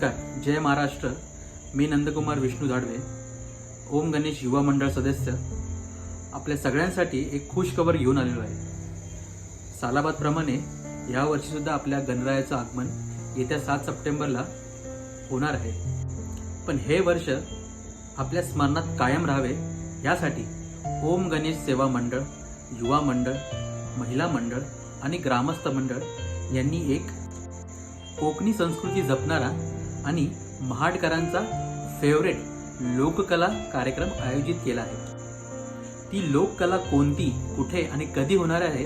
नमस्कार. जय महाराष्ट्र. मी नंदकुमार विष्णू धाडवे. ओम गणेश युवा मंडळ सदस्य. आपल्या सगळ्यांसाठी एक खुश खबर घेऊन आलेलो आहे. सालाबादप्रमाणे यावर्षीसुद्धा आपल्या गणरायाचं आगमन येत्या सात सप्टेंबरला होणार आहे. पण हे वर्ष आपल्या स्मरणात कायम राहावे यासाठी ओम गणेश सेवा मंडळ युवा मंडळ महिला मंडळ आणि ग्रामस्थ मंडळ यांनी एक कोकणी संस्कृती जपणारा आणि महाडकरांचा फेवरेट लोककला कार्यक्रम आयोजित केला आहे. ती लोककला कोणती कुठे आणि कधी होणार आहे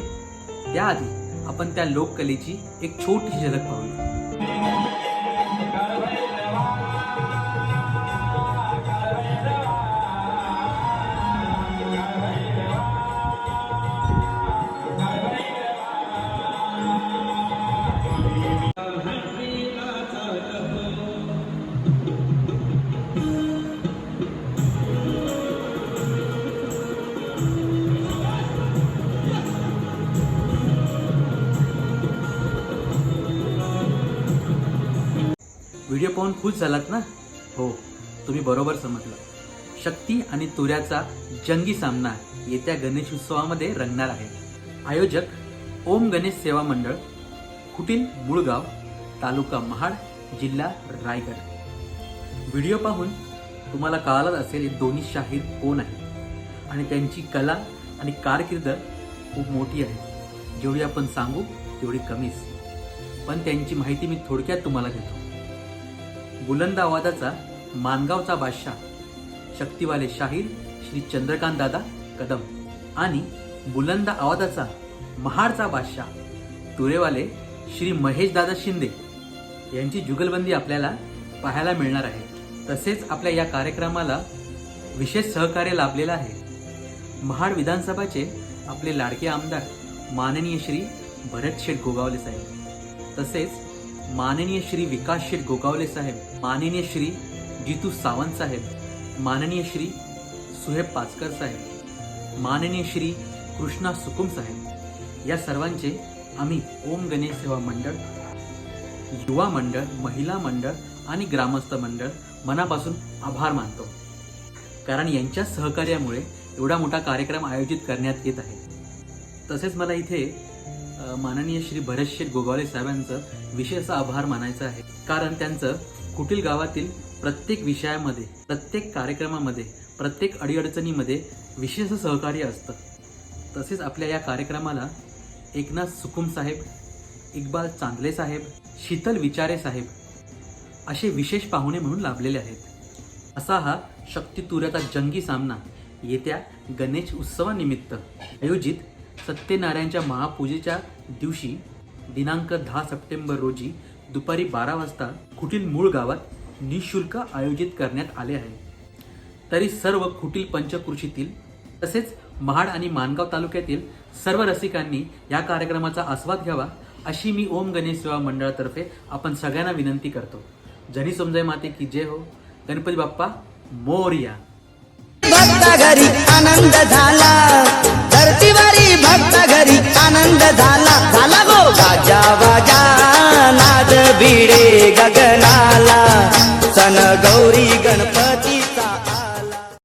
त्याआधी आपण त्या लोककलेची एक छोटीशी झलक पाहूया. व्हिडिओ पाहून खुश झालात ना? हो तुम्ही बरोबर समजलं. शक्ती आणि तुऱ्याचा जंगी सामना येत्या गणेश उत्सवामध्ये रंगणार आहे. आयोजक ओम गणेश सेवा मंडळ कुटील मुळगाव तालुका महाड जिल्हा रायगड. व्हिडिओ पाहून तुम्हाला कळालंच असेल हे दोन्ही शाहीर कोण आहेत. आणि त्यांची कला आणि कारकीर्द खूप मोठी आहे. जेवढी आपण सांगू तेवढी कमीच. पण त्यांची माहिती मी थोडक्यात तुम्हाला देतो. बुलंद आवाजाचा मानगावचा बादशाह शक्तिवाले शाहीर श्री चंद्रकांत दादा कदम आणि बुलंद आवाजाचा महाडचा बादशाह तुरेवाले श्री महेश दादा शिंदे यांची जुगलबंदी आपल्याला पाहायला मिळणार आहे. तसेच आपल्या या कार्यक्रमाला विशेष सहकार्य लाभलेलं आहे. महाड विधानसभाचे आपले लाडके आमदार माननीय श्री भरत शेठ गोगावले साहेब. तसेच माननीय श्री विकास शेठ गोगावले साहेब माननीय श्री जितू सावंत साहेब माननीय श्री सुहेब पाचकर साहेब माननीय श्री कृष्णा सुकुम साहेब या सर्वांचे आम्ही ओम गणेश सेवा मंडळ युवा मंडळ महिला मंडळ आणि ग्रामस्थ मंडळ मनापासून आभार मानतो. कारण यांच्या सहकार्यामुळे एवढा मोठा कार्यक्रम आयोजित करण्यात येत आहे. तसेच मला इथे माननीय श्री भरतशेठ गोगावले साहेबांचं विशेष आभार मानायचं आहे. कारण त्यांचं कुटील गावातील प्रत्येक विषयामध्ये प्रत्येक कार्यक्रमामध्ये प्रत्येक अडीअडचणीमध्ये विशेष सहकार्य असतं. तसेच आपल्या या कार्यक्रमाला एकनाथ सुकुम साहेब इक्बाल चांदले साहेब शीतल विचारे साहेब असे विशेष पाहुणे म्हणून लाभलेले आहेत. असा हा शक्तितुऱ्याचा जंगी सामना येत्या गणेश उत्सवानिमित्त आयोजित सत्यनारायणच्या महापूजेच्या दिवशी दिनांक दहा सप्टेंबर रोजी दुपारी बारा वाजता कुटील मूळ गावात निशुल्क आयोजित करण्यात आले आहे. तरी सर्व कुटील पंचकृषीतील तसेच महाड आणि मानगाव तालुक्यातील सर्व रसिकांनी या कार्यक्रमाचा आस्वाद घ्यावा अशी मी ओम गणेश सेवा मंडळातर्फे आपण सगळ्यांना विनंती करतो. जनी समजय माते की जय हो. गणपती बाप्पा मोरया. घरी आनंद झाला. झाला झाला गो गाजावा